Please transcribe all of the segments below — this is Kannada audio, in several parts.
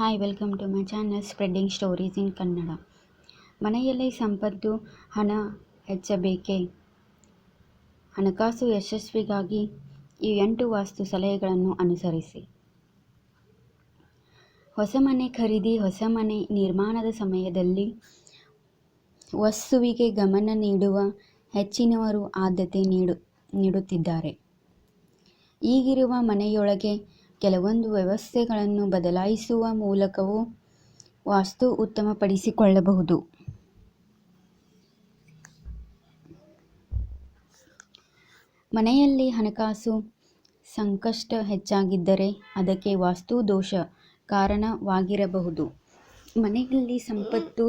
Hi welcome to my channel spreading stories in Kannada ಮನೆಯಲ್ಲಿ ಸಂಪತ್ತು, ಹಣ ಹೆಚ್ಚಬೇಕೇ? ಹಣಕಾಸು ಯಶಸ್ವಿಗಾಗಿ ಈ ಎಂಟು ವಾಸ್ತು ಸಲಹೆಗಳನ್ನು ಅನುಸರಿಸಿ. ಹೊಸ ಮನೆ ಖರೀದಿ, ಹೊಸ ಮನೆ ನಿರ್ಮಾಣದ ಸಮಯದಲ್ಲಿ ವಸ್ತುವಿಗೆ ಗಮನ ನೀಡುವ ಹೆಚ್ಚಿನವರು ಆದ್ಯತೆ ನೀಡು, ನೀಡುತ್ತಿದ್ದಾರೆ. ಈಗಿರುವ ಮನೆಯೊಳಗೆ ಕೆಲವೊಂದು ವ್ಯವಸ್ಥೆಗಳನ್ನು ಬದಲಾಯಿಸುವ ಮೂಲಕವೂ ವಾಸ್ತು ಉತ್ತಮಪಡಿಸಿಕೊಳ್ಳಬಹುದು. ಮನೆಯಲ್ಲಿ ಹಣಕಾಸು ಸಂಕಷ್ಟ ಹೆಚ್ಚಾಗಿದ್ದರೆ ಅದಕ್ಕೆ ವಾಸ್ತು ದೋಷ ಕಾರಣವಾಗಿರಬಹುದು. ಮನೆಯಲ್ಲಿ ಸಂಪತ್ತು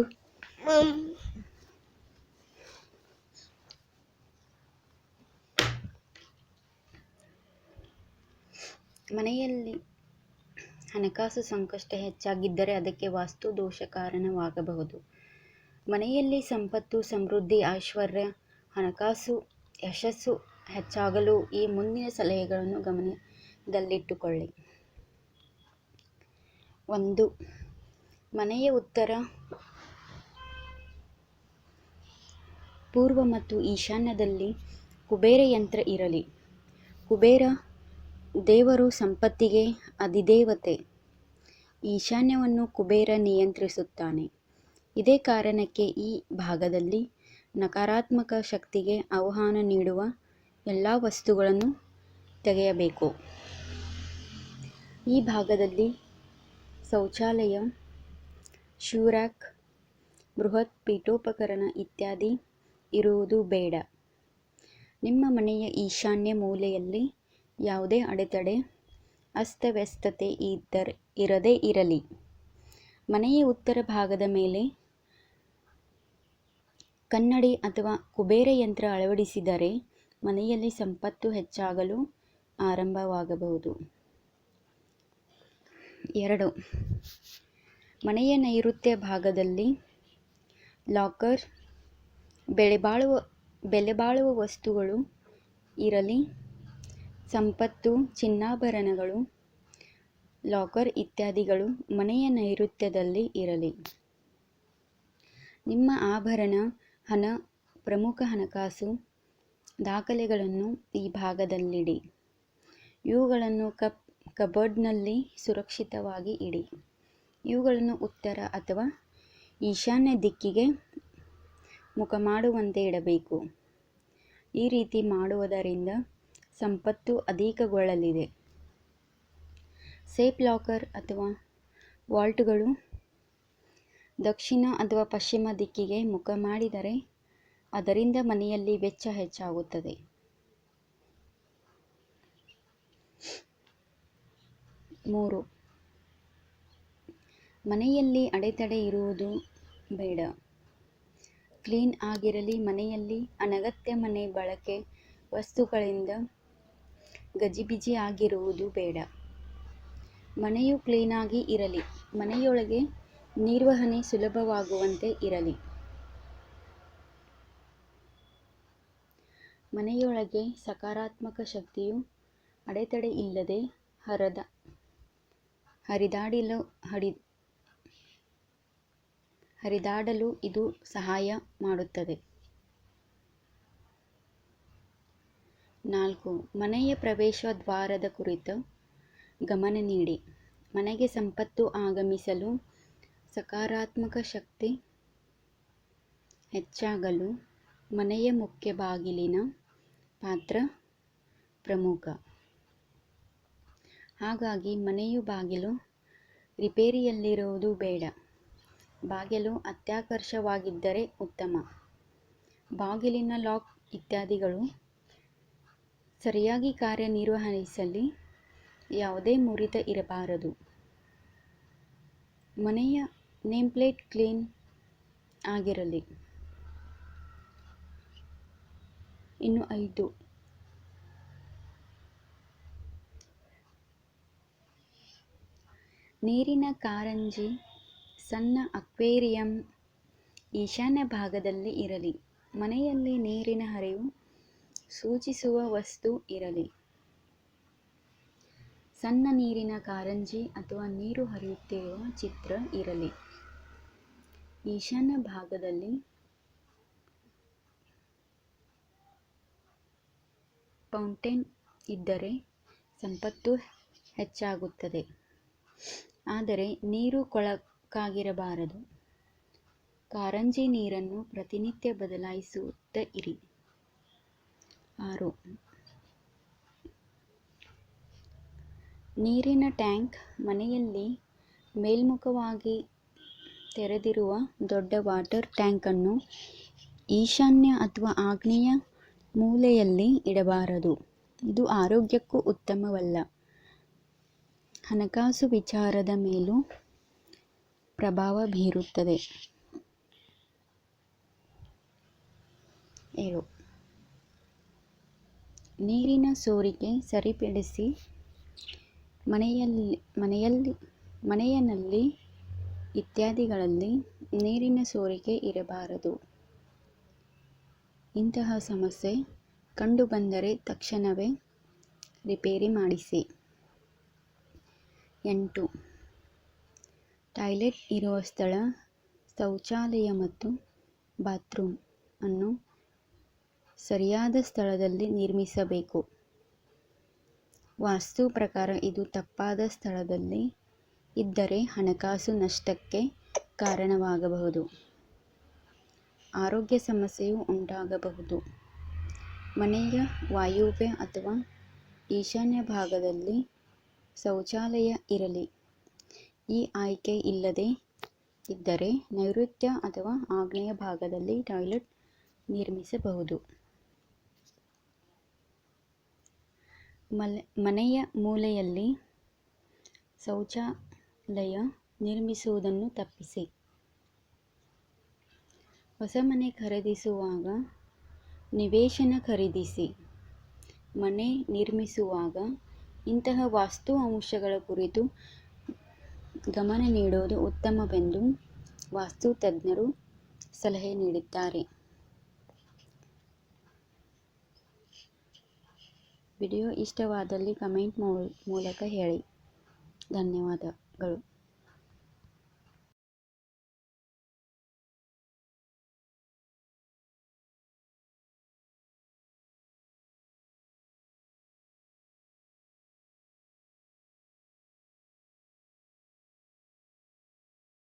ಮನೆಯಲ್ಲಿ ಹಣಕಾಸು ಸಂಕಷ್ಟ ಹೆಚ್ಚಾಗಿದ್ದರೆ ಅದಕ್ಕೆ ವಾಸ್ತು ದೋಷ ಕಾರಣವಾಗಬಹುದು. ಮನೆಯಲ್ಲಿ ಸಂಪತ್ತು, ಸಮೃದ್ಧಿ, ಐಶ್ವರ್ಯ, ಹಣಕಾಸು, ಯಶಸ್ಸು ಹೆಚ್ಚಾಗಲು ಈ ಮುಂದಿನ ಸಲಹೆಗಳನ್ನು ಗಮನದಲ್ಲಿಟ್ಟುಕೊಳ್ಳಿ. ಒಂದು, ಮನೆಯ ಉತ್ತರ ಪೂರ್ವ ಮತ್ತು ಈಶಾನ್ಯದಲ್ಲಿ ಕುಬೇರ ಯಂತ್ರ ಇರಲಿ. ಕುಬೇರ ದೇವರು ಸಂಪತ್ತಿಗೆ ಅಧಿದೇವತೆ. ಈಶಾನ್ಯವನ್ನು ಕುಬೇರ ನಿಯಂತ್ರಿಸುತ್ತಾನೆ. ಇದೇ ಕಾರಣಕ್ಕೆ ಈ ಭಾಗದಲ್ಲಿ ನಕಾರಾತ್ಮಕ ಶಕ್ತಿಗೆ ಆಹ್ವಾನ ನೀಡುವ ಎಲ್ಲ ವಸ್ತುಗಳನ್ನು ತೆಗೆಯಬೇಕು. ಈ ಭಾಗದಲ್ಲಿ ಶೌಚಾಲಯ ಶೂರ್ಯಾಕ್ ಬೃಹತ್ ಪೀಠೋಪಕರಣ ಇತ್ಯಾದಿ ಇರುವುದು ಬೇಡ. ನಿಮ್ಮ ಮನೆಯ ಈಶಾನ್ಯ ಮೂಲೆಯಲ್ಲಿ ಯಾವುದೇ ಅಡೆತಡೆ ಅಸ್ತವ್ಯಸ್ತತೆ ಇದ್ದರೆ, ಇರದೇ ಇರಲಿ. ಮನೆಯ ಉತ್ತರ ಭಾಗದ ಮೇಲೆ ಕನ್ನಡಿ ಅಥವಾ ಕುಬೇರ ಯಂತ್ರ ಅಳವಡಿಸಿದರೆ ಮನೆಯಲ್ಲಿ ಸಂಪತ್ತು ಹೆಚ್ಚಾಗಲು ಆರಂಭವಾಗಬಹುದು. ಎರಡು. ಮನೆಯ ನೈಋತ್ಯ ಭಾಗದಲ್ಲಿ ಲಾಕರ್, ಬೆಲೆಬಾಳುವ ಬೆಲೆಬಾಳುವ ವಸ್ತುಗಳು ಇರಲಿ. ಸಂಪತ್ತು, ಚಿನ್ನಾಭರಣಗಳು, ಲಾಕರ್ ಇತ್ಯಾದಿಗಳು ಮನೆಯ ನೈಋತ್ಯದಲ್ಲಿ ಇರಲಿ. ನಿಮ್ಮ ಆಭರಣ, ಹಣ, ಪ್ರಮುಖ ಹಣಕಾಸು ದಾಖಲೆಗಳನ್ನು ಈ ಭಾಗದಲ್ಲಿಡಿ. ಇವುಗಳನ್ನು ಕಪ್, ಕಬೋರ್ಡ್ನಲ್ಲಿ ಸುರಕ್ಷಿತವಾಗಿ ಇಡಿ. ಇವುಗಳನ್ನು ಉತ್ತರ ಅಥವಾ ಈಶಾನ್ಯ ದಿಕ್ಕಿಗೆ ಮುಖ ಮಾಡುವಂತೆ ಇಡಬೇಕು. ಈ ರೀತಿ ಮಾಡುವುದರಿಂದ ಸಂಪತ್ತು ಅಧಿಕಗೊಳ್ಳಲಿದೆ. ಸೇಫ್ ಲಾಕರ್ ಅಥವಾ ವಾಲ್ಟ್ಗಳು ದಕ್ಷಿಣ ಅಥವಾ ಪಶ್ಚಿಮ ದಿಕ್ಕಿಗೆ ಮುಖ ಮಾಡಿದರೆ ಅದರಿಂದ ಮನೆಯಲ್ಲಿ ವೆಚ್ಚ ಹೆಚ್ಚಾಗುತ್ತದೆ. ಮೂರು. ಮನೆಯಲ್ಲಿ ಅಡೆತಡೆ ಇರುವುದು ಬೇಡ. ಕ್ಲೀನ್ ಆಗಿರಲಿ ಮನೆಯಲ್ಲಿ ಅನಗತ್ಯ ಮನೆ ಬಳಕೆ ವಸ್ತುಗಳಿಂದ ಗಜಿಬಿಜಿ ಆಗಿರುವುದು ಬೇಡ. ಮನೆಯು ಕ್ಲೀನಾಗಿ ಇರಲಿ. ಮನೆಯೊಳಗೆ ನಿರ್ವಹಣೆ ಸುಲಭವಾಗುವಂತೆ ಇರಲಿ. ಮನೆಯೊಳಗೆ ಸಕಾರಾತ್ಮಕ ಶಕ್ತಿಯು ಅಡೆತಡೆ ಇಲ್ಲದೆ ಹರದ, ಹರಿದಾಡಿಲು, ಹರಿ, ಹರಿದಾಡಲು ಇದು ಸಹಾಯ ಮಾಡುತ್ತದೆ. ನಾಲ್ಕು, ಮನೆಯ ಪ್ರವೇಶ ದ್ವಾರದ ಕುರಿತು ಗಮನ ನೀಡಿ. ಮನೆಗೆ ಸಂಪತ್ತು ಆಗಮಿಸಲು ಸಕಾರಾತ್ಮಕ ಶಕ್ತಿ ಹೆಚ್ಚಾಗಲು ಮನೆಯ ಮುಖ್ಯ ಬಾಗಿಲಿನ ಪಾತ್ರ ಪ್ರಮುಖ. ಹಾಗಾಗಿ ಮನೆಯು ಬಾಗಿಲು ರಿಪೇರಿಯಲ್ಲಿರುವುದು ಬೇಡ. ಬಾಗಿಲು ಅತ್ಯಾಕರ್ಷವಾಗಿದ್ದರೆ ಉತ್ತಮ. ಬಾಗಿಲಿನ ಲಾಕ್ ಇತ್ಯಾದಿಗಳು ಸರಿಯಾಗಿ ಕಾರ್ಯನಿರ್ವಹಿಸಲಿ. ಯಾವುದೇ ಮುರಿತ ಇರಬಾರದು. ಮನೆಯ ನೇಮ್ ಪ್ಲೇಟ್ ಕ್ಲೀನ್ ಆಗಿರಲಿ. ಇನ್ನು ಐದು. ನೀರಿನ ಕಾರಂಜಿ ಸಣ್ಣ ಅಕ್ವೇರಿಯಂ ಈಶಾನ್ಯ ಭಾಗದಲ್ಲಿ ಇರಲಿ. ಮನೆಯಲ್ಲಿ ನೀರಿನ ಹರಿವು ಸೂಚಿಸುವ ವಸ್ತು ಇರಲಿ. ಸಣ್ಣ ನೀರಿನ ಕಾರಂಜಿ ಅಥವಾ ನೀರು ಹರಿಯುತ್ತಿರುವ ಚಿತ್ರ ಇರಲಿ. ಈಶಾನ್ಯ ಭಾಗದಲ್ಲಿ ಫೌಂಟೇನ್ ಇದ್ದರೆ ಸಂಪತ್ತು ಹೆಚ್ಚಾಗುತ್ತದೆ. ಆದರೆ ನೀರು ಕೊಳಕಾಗಿರಬಾರದು. ಕಾರಂಜಿ ನೀರನ್ನು ಪ್ರತಿನಿತ್ಯ ಬದಲಾಯಿಸುತ್ತಾ ಇರಿ. ಆರು. ನೀರಿನ ಟ್ಯಾಂಕ್ ಮನೆಯಲ್ಲಿ ಮೇಲ್ಮುಖವಾಗಿ ತೆರೆದಿರುವ ದೊಡ್ಡ ವಾಟರ್ ಟ್ಯಾಂಕನ್ನು ಈಶಾನ್ಯ ಅಥವಾ ಆಗ್ನೇಯ ಮೂಲೆಯಲ್ಲಿ ಇಡಬಾರದು. ಇದು ಆರೋಗ್ಯಕ್ಕೂ ಉತ್ತಮವಲ್ಲ. ಹಣಕಾಸು ವಿಚಾರದ ಮೇಲೂ ಪ್ರಭಾವ ಬೀರುತ್ತದೆ. ಏಳು. ನೀರಿನ ಸೋರಿಕೆ ಸರಿಪಡಿಸಿ ಮನೆಯಲ್ಲಿ ಮನೆಯಲ್ಲಿ ಮನೆಯಲ್ಲಿ ಇತ್ಯಾದಿಗಳಲ್ಲಿ ನೀರಿನ ಸೋರಿಕೆ ಇರಬಾರದು. ಇಂತಹ ಸಮಸ್ಯೆ ಕಂಡುಬಂದರೆ ತಕ್ಷಣವೇ ರಿಪೇರಿ ಮಾಡಿಸಿ. ಎಂಟು. ಟಾಯ್ಲೆಟ್ ಇರುವ ಸ್ಥಳ ಶೌಚಾಲಯ ಮತ್ತು ಬಾತ್ರೂಮ್ ಅನ್ನು ಸರಿಯಾದ ಸ್ಥಳದಲ್ಲಿ ನಿರ್ಮಿಸಬೇಕು. ವಾಸ್ತು ಪ್ರಕಾರ ಇದು ತಪ್ಪಾದ ಸ್ಥಳದಲ್ಲಿ ಇದ್ದರೆ ಹಣಕಾಸು ನಷ್ಟಕ್ಕೆ ಕಾರಣವಾಗಬಹುದು. ಆರೋಗ್ಯ ಸಮಸ್ಯೆಯು ಉಂಟಾಗಬಹುದು. ಮನೆಯ ವಾಯುವ್ಯ ಅಥವಾ ಈಶಾನ್ಯ ಭಾಗದಲ್ಲಿ ಶೌಚಾಲಯ ಇರಲಿ. ಈ ಆಯ್ಕೆ ಇಲ್ಲದೆ ಇದ್ದರೆ ನೈಋತ್ಯ ಅಥವಾ ಆಗ್ನೇಯ ಭಾಗದಲ್ಲಿ ಟಾಯ್ಲೆಟ್ ನಿರ್ಮಿಸಬಹುದು. ಮನೆಯ ಮೂಲೆಯಲ್ಲಿ ಶೌಚಾಲಯ ನಿರ್ಮಿಸುವುದನ್ನು ತಪ್ಪಿಸಿ. ಹೊಸ ಮನೆ ಖರೀದಿಸುವಾಗ ನಿವೇಶನ ಖರೀದಿಸಿ. ಮನೆ ನಿರ್ಮಿಸುವಾಗ ಇಂತಹ ವಾಸ್ತು ಅಂಶಗಳ ಕುರಿತು ಗಮನ ನೀಡುವುದು ಉತ್ತಮವೆಂದು ವಾಸ್ತು ತಜ್ಞರು ಸಲಹೆ ನೀಡಿದ್ದಾರೆ. ವಿಡಿಯೋ ಇಷ್ಟವಾದಲ್ಲಿ ಕಮೆಂಟ್ ಮೂಲಕ ಹೇಳಿ. ಧನ್ಯವಾದಗಳು.